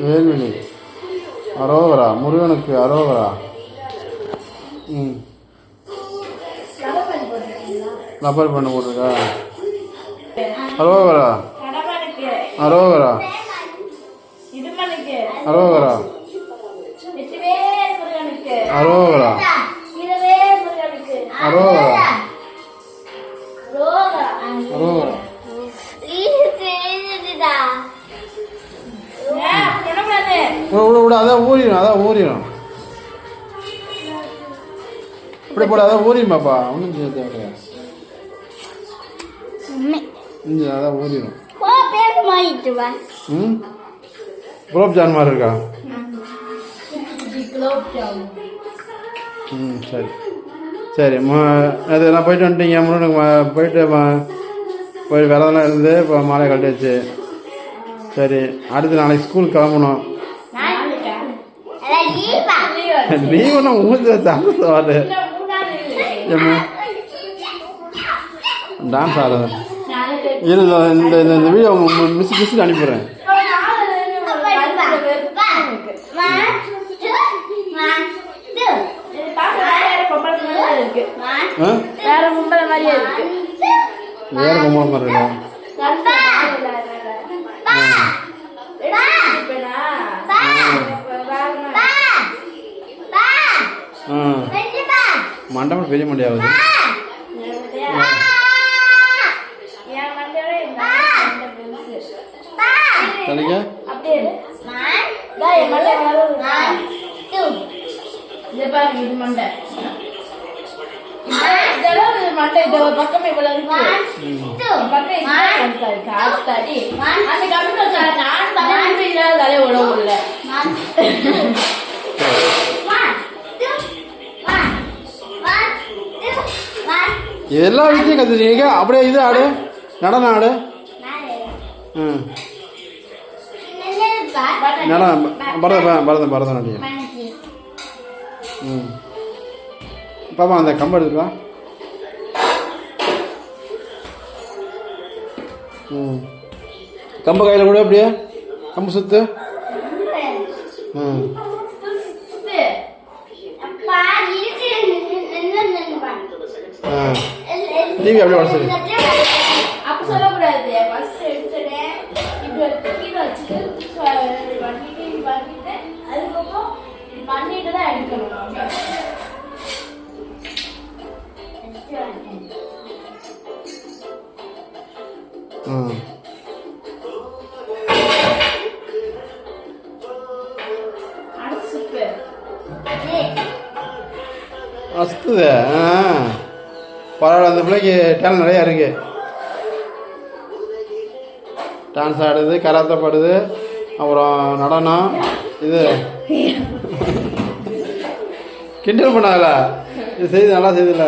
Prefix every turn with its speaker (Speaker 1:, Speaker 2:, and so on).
Speaker 1: வேல்விழி அரோகரா முருகனுக்கு அரோகரா ம். ரப்பர் பண்ண போட்டிருக்கா? அரோகரா
Speaker 2: கடப்பானுக்கு
Speaker 1: அரோகரா
Speaker 2: இடுமனுக்கு
Speaker 1: அரோகரா விட விட அதான் ஊறிடும் அதான் ஊறிடும் இப்படி போட அதான் ஊறியும் பாப்பா. ஒன்றும் செய்ய தேவையா இஞ்சி அதான் ஊறிடும் ம்? குலோப் ஜான் மாதிரி இருக்கா? ம் சரி. சரி ம அது நான் போயிட்டு வந்துட்டீங்க. முருகனுக்கு போயிட்டு போய் விரதெல்லாம் இருந்து இப்போ மாலை கட்டியாச்சு சரி அடுத்து நாளைக்கு ஸ்கூல் கிளம்பணும். லீவுனா ஊந்து சந்தோஷம் ஏம்மா டான்ஸ் ஆடுறது இரு இந்த இந்த வீடியோ மிஸ் மிஸ் அனுப்பிடுறேன் ஆ
Speaker 2: வேற மும்பல மாதிரியே இருக்கு.
Speaker 1: வேற மாதிரி இருக்கா மண்டபம் பெரிய மண்டியாவது சரிங்க.
Speaker 2: அப்படியே மண்டை ஒரு இந்த ஒரு பக்கம் இவ்வளவு இருக்கு பக்கம் காசு தாடி அந்த கம்ப்யூட்டர் சார்
Speaker 1: எல்லா விஷயம் கற்றுட்டீங்க அப்படியே இது ஆடு. நடனம் ஆடு. ம். நடனம். பரதம் பரதம் பரதநாட்டியம் ம். பாப்பா அந்த கம்பு எடுத்துக்கலாம் ம். கம்பு கையில் கூட அப்படியே. கம்பு சுத்து. ம். டிவி அப்படியே உடச்சிரு
Speaker 2: அப்ப சொல்லக்கூடாது. ஃபர்ஸ்ட் எடுத்துட்டு இப்படி எடுத்து கீழே வச்சுட்டு பண்ணிட்டு இப்படி பண்ணிட்டு அதுக்கப்புறம் இப்படி பண்ணிட்டு தான் எடுக்கணும்.
Speaker 1: ம். அஸ்துதே ஆ. பரவாயில்ல அந்த பிள்ளைக்கு டேலண்ட் நிறையா இருக்குது டான்ஸ் ஆடுது கராத்தே பாடுது அப்புறம் நடனம் இது. கிண்டல் பண்ணாதல்ல இது செய்து நல்லா செய்துல்ல?